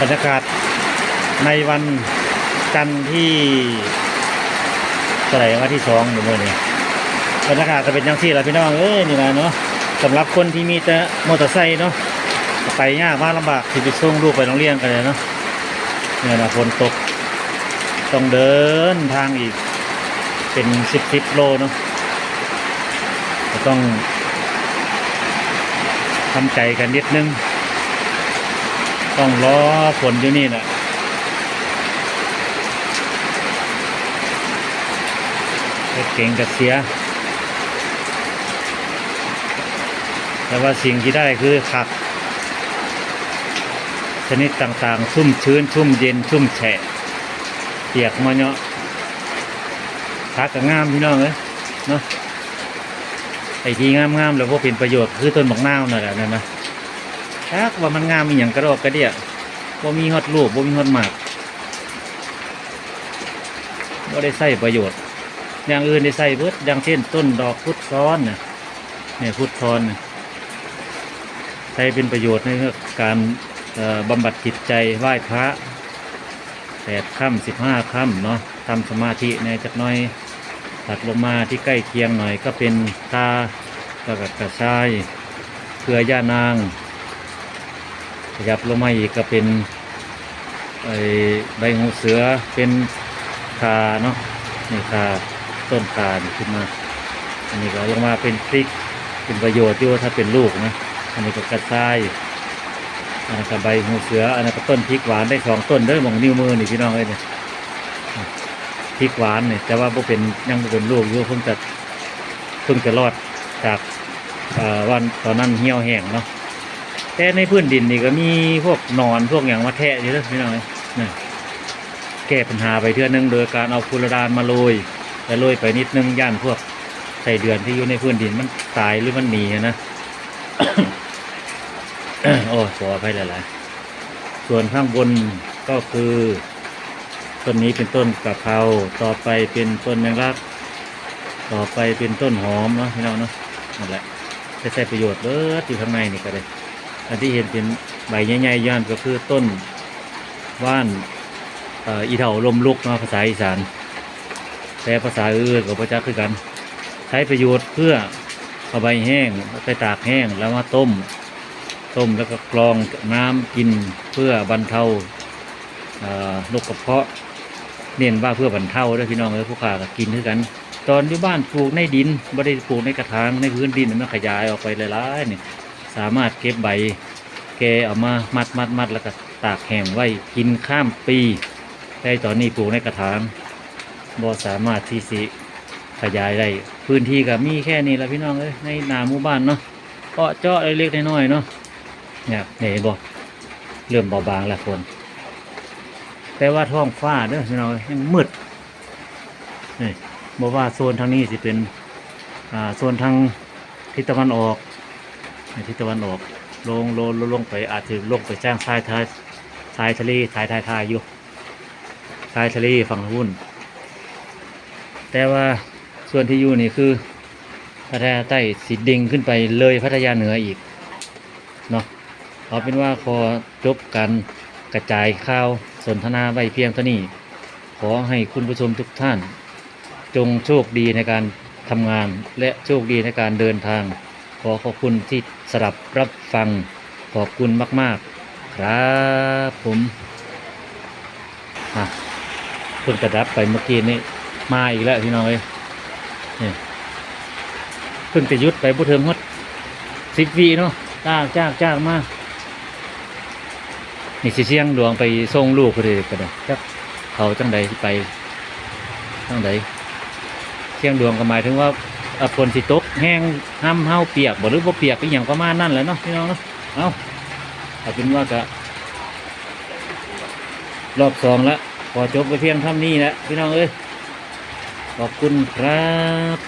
บรรยากาศในวันจันทร์ที่เท่าไหร่วันที่สองเมื่อนี้บรรยากาศจะเป็นยังที่ละพี่น้องเอ้ยนี่นะเนาะสำหรับคนที่มีแต่มอเตอร์ไซค์เนาะไปยากมากลำบากที่ไปส่งลูกไปโรงเรียนกันเลยเนาะเนี่ยนะฝนตกต้องเดินทางอีกเป็นสิบสิบโลเนาะต้องทำใจกันนิดนึง ต้องรอฝนอยู่นี่แหละรถเก่งกับเสีย แต่ว่าสิ่งที่ได้คือขับชนิดต่างๆ ชุ่มชื้น ชุ่มเย็น ชุ่มแฉะเปียกมาเนาะพักก็งามพี่น้องเอ้ยเนาะไอ้ที่งามๆแล้วพวกเป็นประโยชน์คือต้นบักนาวนั่นแหละนั่นนะ ชักว่ามันงามมีอย่างกระดอกกระเดียบ่มีฮอดลูกบ่มีฮอดหมากบ่ได้ใส่ประโยชน์ อย่างอื่นได้ใส่เบิดอย่างเช่นต้นดอกพุทธซ้อนนะเนี่ยพุทธซ้อนน่ะใช้เป็นประโยชน์ในเรื่องการบำบัดจิตใจไหว้พระแปดค่ำสิบห้าค่ำเนาะทำสมาธิในจักน้อยตัดลงมาที่ใกล้เคียงหน่อยก็เป็นตาแล้วก็กระชายเกลือย่านาง ขยับลงมาอีกก็เป็นไอ้ใบหูเสือเป็นคาเนาะนี่คาต้นคาขึ้นมา อันนี้ก็ลงมาเป็นพริกเป็นประโยชน์ที่ว่าถ้าเป็นลูกนะอันนี้ก็กระชายอันนั้นก็ใบหูเสืออันนั้นก็ต้นพริกหวานได้สองต้นเด้อหมองนิ้วมือนี่พี่น้องเอ้ยเนี่ยพริกหวานเนี่ยแต่ว่าบ่เป็นยังเป็นลูกอยู่เพิ่งจะเพิ่งจะรอดจากวันตอนนั้นเหี่ยวแห้งเนาะ แต่ในพื้นดินนี่ก็มีพวกนอนพวกอย่างมาแทะอยู่เด้อพี่น้อยนี่แก้ปัญหาไปเทื่อนึงโดยการเอาฟูรดานมาโรยแล้วโรยไปนิดนึงย่านพวกใส่เดือนที่อยู่ในพื้นดินมันตายหรือมันหนีนะโอ้ขออภัยหลายๆส่วนข้างบนก็คือต้นนี้เป็นต้นกะเพราต่อไปเป็นต้นแมงลัก ต่อไปเป็นต้นหอมเนาะพี่น้องเนาะนั่นแหละใช้ประโยชน์เบิดอยู่ข้างในนี่ก็ได้ อันที่เห็นเป็นใบใหญ่ๆย่านก็คือต้นว่านอีเถาลมลุกนาะภาษาอีสานแต่ภาษาอื่นก็ประจักคือกัน ใช้ประโยชน์เพื่อเอาใบแห้งไปตากแห้งแล้วมาต้ม ต้มแล้วก็กรองน้ำกินเพื่อบรรเทาโรคกระเพาะเน้นว่าเพื่อบรรเทาด้วยพี่น้องเอ้ยผู้ขาก็กินด้วยกัน ตอนที่บ้านปลูกในดินไม่ได้ปลูกในกระถางในพื้นดินมันขยายออกไปหลายๆนี่ สามารถเก็บใบ แกเอามามัดมัดมัดแล้วก็ตากแห้งไว้กินข้ามปีแต่ตอนนี้ปลูกในกระถางบ่สามารถที่สิขยายได้พื้นที่ก็มีแค่นี้แหละพี่น้องเอ้ยในนาหมู่บ้านเนาะก็เจาะเล็กๆน้อยๆเนาะเนี่ยเห็นบอกเริ่มเบาบางแล้วฝนแต่ว่าท้องฟ้าเด้อพี่น้องยังมืดนี่บอกว่าโซนทางนี้สิเป็นอ่าโซนทางทิศตะวันออก นี่ทิศตะวันออก ลงลงลงไปอาจจะลงไปจ้างทรายทายทรายทะเลทรายทายทายอยู่ทรายทะเลฝั่งหุ้น แต่ว่าส่วนที่อยู่นี่คือพัทยาใต้สีดิ่งขึ้นไปเลยพัทยาเหนืออีกเนาะเอาเป็นว่าขอจบการกระจายข่าวสนทนาไว้เพียงเท่านี้ ขอให้คุณผู้ชมทุกท่าน จงโชคดีในการทำงานและโชคดีในการเดินทาง ขอขอบคุณที่สดับรับฟังขอบคุณมาก ๆ ครับผมอะเพิ่งกระดับไปเมื่อกี้นี้มาอีกแล้วพี่น้องเอ้ยนี่เพิ่งจะยุดไปบุเทิงฮดสิบวีเนาะจ้างจ้างจ้างมากนี่สิเสียงหลวงไปส่งลูกพอดีก็ได้จักเขาจังใดไปจังใดเสียงดวงก็หมายถึงว่า ฝนสิตกแห้งห้ำเห่าเปียกบ่หรือบ่เปียกก็อย่างประมาณนั่นแหละเนาะพี่น้องเนาะเอาเอาเป็นว่าก็รอบสองแล้วพอจบไปเพียงเท่านี้แหละพี่น้องเอ้ยขอบคุณครับ